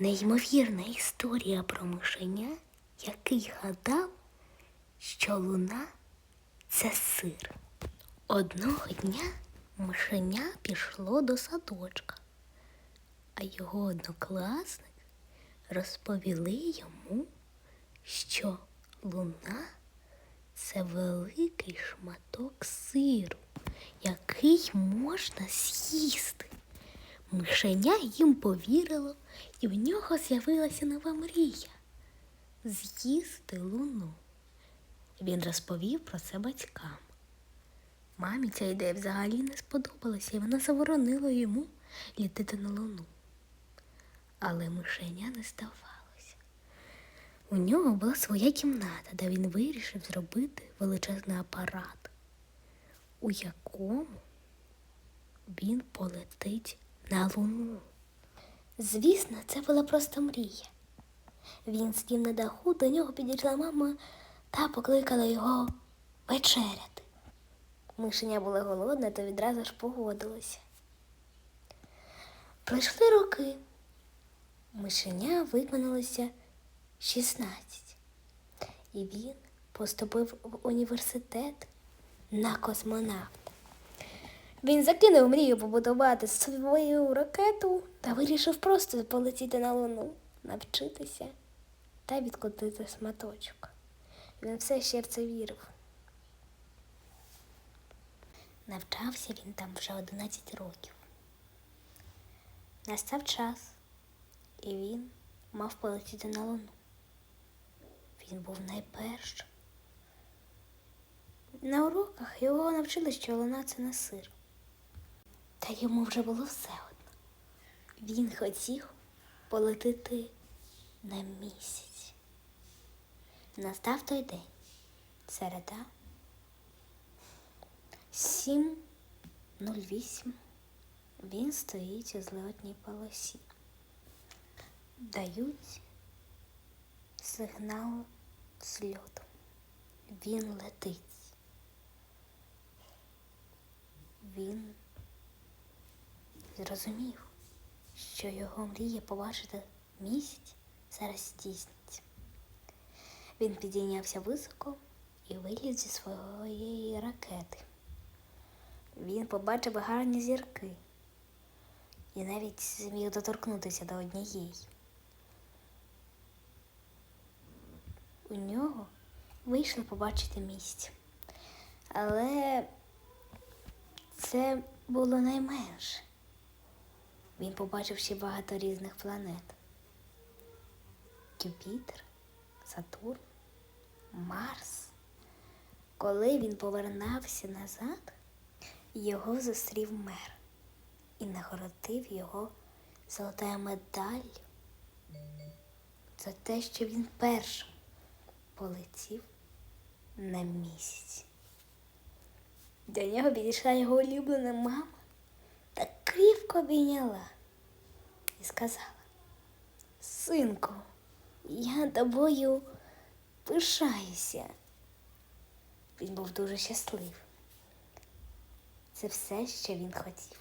Неймовірна історія про мишеня, який гадав, що луна це сир. Одного дня мишеня пішло до садочка, а його однокласники розповіли йому, що луна це великий шматок сиру, який можна з'їсти. Мишеня їм повірило, і в нього з'явилася нова мрія з'їсти луну. Він розповів про це батькам. Мамі ця ідея взагалі не сподобалася, і вона заборонила йому літати на луну. Але мишеня не здавалося. У нього була своя кімната, де він вирішив зробити величезний апарат, у якому він полетить на луну. Звісно, це була просто мрія. Він сидів на даху, до нього підійшла мама та покликала його вечеряти. Мишеня була голодна, то відразу ж погодилася. Пройшли роки. Мишеня виконалося 16. І він поступив в університет на космонавта. Він закинув мрію побудувати свою ракету та вирішив просто полетіти на Луну, навчитися та відкотити сматочок. Він все ще в це вірив. Навчався він там вже 11 років. Настав час, і він мав полетіти на Луну. Він був найпершим. На уроках його навчили, що луна це не сир. Та йому вже було все одно. Він хотів полетити на місяць. Настав той день. Середа. 7.08. Він стоїть у злетній полосі. Дають сигнал зльоту. Він летить. Він зрозумів, що його мрія побачити місяць зараз здійсниться. Він підійнявся високо і виліз зі своєї ракети. Він побачив гарні зірки і навіть зміг доторкнутися до однієї. У нього вийшло побачити місяць. Але це було найменше. Він побачив ще багато різних планет. Юпітер, Сатурн, Марс. Коли він повернався назад, його зустрів мер і нагородив його золотою медаллю за те, що він першим полетів на місяць. До нього підійшла його улюблена мама та крівко обійняла і сказала: Синку, я тобою пишаюся. Він був дуже щасливий. Це все, що він хотів.